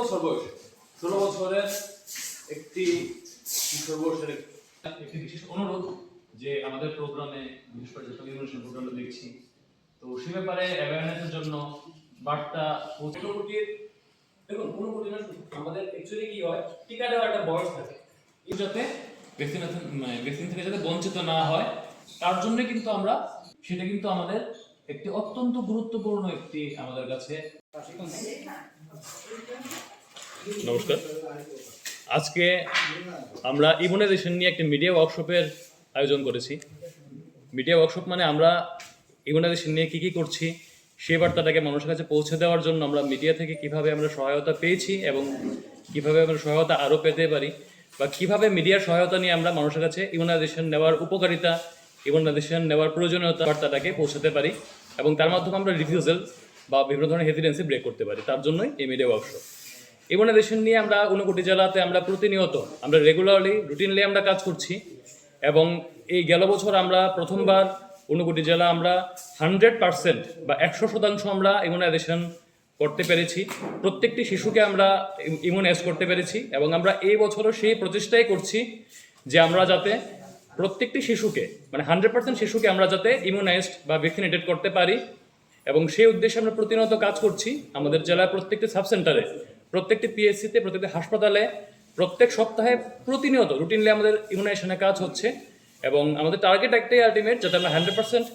বছর বয়স। ষোলো বছরের একটি কিশোর বয়সের একটি বিশেষ অনুরোধ যে আমাদের প্রোগ্রামে বিশেষ করে যেসব ইউনিভার্সিটি প্রোগ্রামে দেখছি। তো সে ব্যাপারে অ্যাওয়ারনেসের জন্য বার্তা দেখুন কোনো কোটি আমাদের অ্যাকচুয়ালি কি হয় টিকা দেওয়ার একটা বয়স থাকে। যাতে ভ্যাকসিনেশন মানে ভ্যাকসিন থেকে যাতে বঞ্চিত না হয়, তার জন্য কিন্তু আমরা, সেটা কিন্তু আমাদের একটি অত্যন্ত গুরুত্বপূর্ণ একটি আমাদের কাছে নমস্কার। আজকে আমরা ইমিউনাইজেশন নিয়ে একটি মিডিয়া ওয়ার্কশপের আয়োজন করেছি। মিডিয়া ওয়ার্কশপ মানে আমরা ইমিউনাইজেশন নিয়ে কী কী করছি, সেই বার্তাটাকে মানুষের কাছে পৌঁছে দেওয়ার জন্য আমরা মিডিয়া থেকে কীভাবে আমরা সহায়তা পেয়েছি এবং কীভাবে আমরা সহায়তা আরও পেতে পারি বা কীভাবে মিডিয়ার সহায়তা নিয়ে আমরা মানুষের কাছে ইমিউনাইজেশন নেওয়ার উপকারিতা ইমিউনাইজেশন নেওয়ার প্রয়োজনীয়তা বার্তাটাকে পৌঁছাতে পারি এবং তার মাধ্যমে আমরা রিফিউজাল বা বিভিন্ন ধরনের হেজিডেন্সি ব্রেক করতে পারি। তার জন্যই এই মিডিয়া ওয়ার্কশপ ইমিউনাইজেশন নিয়ে আমরা ঊনকোটি জেলাতে আমরা প্রতিনিয়ত, আমরা রেগুলারলি রুটিনলি আমরা কাজ করছি এবং এই গেল বছর আমরা প্রথমবার ঊনকোটি জেলা আমরা হান্ড্রেড পার্সেন্ট বা একশো শতাংশ আমরা ইমিউনাইজেশন করতে পেরেছি। প্রত্যেকটি শিশুকে আমরা ইমিউনাইজ করতে পেরেছি এবং আমরা এই বছরও সেই প্রচেষ্টাই করছি যে আমরা যাতে প্রত্যেকটি শিশুকে মানে হান্ড্রেড পার্সেন্ট শিশুকে আমরা যাতে ইমিউনাইজড বা ভ্যাকসিনেটেড করতে পারি এবং সেই উদ্দেশ্যে আমরা প্রতিনিয়ত কাজ করছি। আমাদের জেলার প্রত্যেকটি সাব সেন্টারে প্রত্যেকটি পিএসসিতে প্রত্যেকটি হাসপাতালে, প্রত্যেক সপ্তাহে প্রতিনিয়ত রুটিনলি আমাদের ইমিউনাইজেশনে কাজ হচ্ছে এবং আমাদের টার্গেট একটাই আলটিমেট যাতে আমরা হান্ড্রেড পার্সেন্ট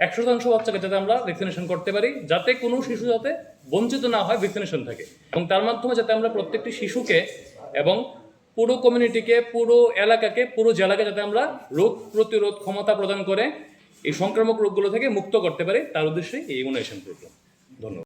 একশো শতাংশ বাচ্চাকে যাতে আমরা ভ্যাকসিনেশন করতে পারি, যাতে কোনো শিশু যাতে বঞ্চিত না হয় ভ্যাকসিনেশন থেকে। এবং তার মাধ্যমে যাতে আমরা প্রত্যেকটি শিশুকে এবং পুরো কমিউনিটিকে পুরো এলাকাকে, পুরো জেলাকে যাতে আমরা রোগ প্রতিরোধ ক্ষমতা প্রদান করে, এই সংক্রামক রোগগুলো থেকে মুক্ত করতে পারি, তার উদ্দেশ্যে এই ইমিউনাইজেশন প্রোগ্রাম ধন্যবাদ।